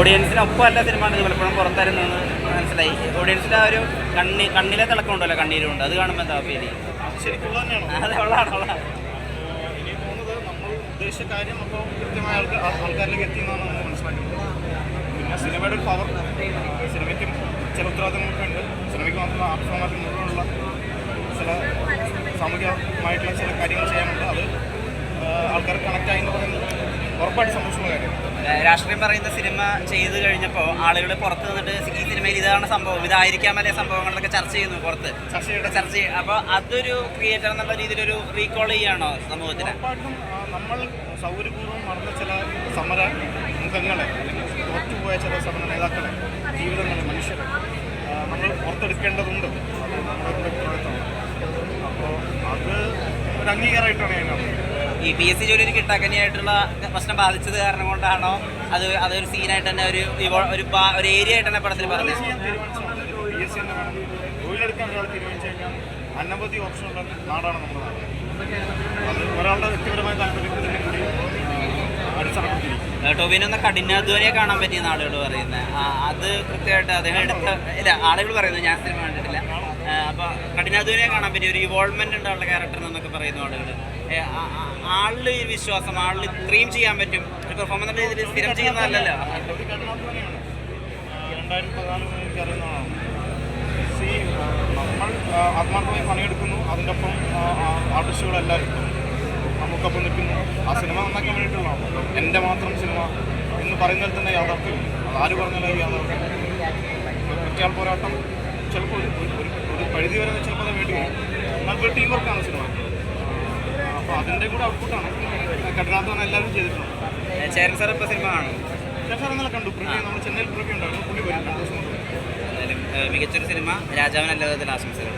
ഓഡിയൻസിനൊപ്പം അല്ല സിനിമ പലപ്പോഴും പുറത്തായിരുന്നു മനസ്സിലായി. ഓഡിയൻസിന്റെ ആ ഒരു കണ്ണി കണ്ണിലെ തിളക്കമുണ്ടല്ലോ കണ്ണീരുണ്ട് അത് കാണുമ്പോൾ എന്താ ഫീൽ അതെ ഉള്ളതാണ് ഉള്ളതാണ്. നമ്മൾ ഉദ്ദേശിച്ച കാര്യം അപ്പോൾ കൃത്യമായ ആൾക്കാരിലേക്ക് എത്തി എന്നാണ് നമ്മൾ മനസ്സിലാക്കുന്നത് പിന്നെ സിനിമയുടെ ഒരു പവർ സിനിമയ്ക്കും ചില ഉത്തരവാദിത്തങ്ങളൊക്കെ ഉണ്ട്. സിനിമയ്ക്ക് മാത്രമല്ല ആർട്ട് ഫോമാറ്റിൽ മുഴുവനുള്ള ചില സാമൂഹികമായിട്ടുള്ള ചില കാര്യങ്ങൾ ചെയ്യാനുണ്ട്. അത് ആൾക്കാർ ഉറപ്പായിട്ട് സന്തോഷമുള്ള കാര്യമാണ് രാഷ്ട്രീയം പറയുന്ന സിനിമ ചെയ്തു കഴിഞ്ഞപ്പോൾ ആളുകൾ പുറത്ത് നിന്നിട്ട് ഈ സിനിമയിൽ ഇതാണ് സംഭവം ഇതായിരിക്കാം അല്ലെ സംഭവങ്ങളിലൊക്കെ ചർച്ച ചെയ്യുന്നു പുറത്ത്. ചർച്ച ചെയ്യും അപ്പോൾ അതൊരു ക്രിയേറ്റർ എന്നുള്ള രീതിയിലൊരു റീകോൾ ചെയ്യാണോ സമൂഹത്തിന്? നമ്മൾ സൗകര്യപൂർവം നടന്ന ചില സമര മുഖങ്ങളെ അല്ലെങ്കിൽ തോറ്റുപോയ ചില സമര നേതാക്കളെ ജീവിതങ്ങളെ മനുഷ്യരെ നമ്മൾ പുറത്തെടുക്കേണ്ടതുണ്ട്. നമ്മുടെ ഉത്തരവാദിത്തമാണ് അപ്പോൾ അത് ഒരു അംഗീകാരമായിട്ടാണ് ഞാൻ കാണുന്നത്. ഈ പി എസ് സി ജോലി കിട്ടാക്കനിയായിട്ടുള്ള പ്രശ്നം ബാധിച്ചത് കാരണം കൊണ്ടാണോ? അത് അതൊരു സീനായിട്ട് തന്നെ ഒരു ഒരു ഒരു ഏരിയ ആയിട്ട് തന്നെ പടത്തിൽ പറഞ്ഞത് അനവധി ഓപ്ഷൻ ഉള്ള നാടാണ് നമ്മുടെ നാട്. അത് ഒരാളുടെ വ്യക്തിപരമായ താല്പര്യത്തിന് കൂടി ടോബിനൊന്ന് കഠിനാധ്വാനിയെ കാണാൻ പറ്റിയ ആളുകൾ പറയുന്നത് അത് കൃത്യമായിട്ട് അദ്ദേഹം എടുത്ത ഇല്ല ആളുകൾ പറയുന്നത് ഞാൻ സിനിമ കണ്ടിട്ടില്ല. അപ്പോൾ അപ്പൊ കഠിനാധ്വാനിയെ കാണാൻ പറ്റിയ ഒരു ഇവോൾവ്മെന്റ് ഉണ്ടാവുള്ള ക്യാരക്ടർ എന്നൊക്കെ പറയുന്നു ആളുകൾ ആളിൽ ഈ വിശ്വാസം ആളിൽ ഇത്രയും ചെയ്യാൻ പറ്റും ഒരു പെർഫോമൻസ് രീതിയിൽ സ്ഥിരം ചെയ്യുന്നതല്ലല്ലോ നമ്മൾ ആത്മാർത്ഥമായി പണിയെടുക്കുന്നു അതിന്റെ ഒപ്പം ആർട്ടിസ്റ്റുകളെല്ലാം നമുക്കൊപ്പം നിൽക്കുന്നു ആ സിനിമ നന്നാക്കാൻ വേണ്ടിയിട്ടുള്ളതാണ് എന്റെ മാത്രം സിനിമ എന്ന് പറയുന്നതിൽ തന്നെ യാഥാർത്ഥ്യം ആര് പറഞ്ഞാലും യാഥാർത്ഥ്യം ഒറ്റയാൾ പോരാട്ടം ചിലപ്പോൾ ഒരു പരിധി വരെ ചിലപ്പോൾ അത് വേണ്ടി വരും എന്നാൽ ടീം വർക്കാണ് സിനിമ അപ്പോൾ അതിന്റെ കൂടെ ഔട്ട്പുട്ടാണ് കഠിനാധ്വാനം എല്ലാവരും ചെയ്തിട്ടുണ്ട്. ചേരൻ സാർ ഇപ്പൊ സിനിമ കാണും? സാർ ഇന്നലെ കണ്ടു. പ്രിവ്യൂ നമ്മൾ ചെന്നൈയിൽ പ്രിവ്യൂ ഉണ്ടായിരുന്നു. പുള്ളി വരും രണ്ട് ദിവസം മികച്ചൊരു സിനിമ രാജാവിനല്ലാതെ ആശംസകൾ.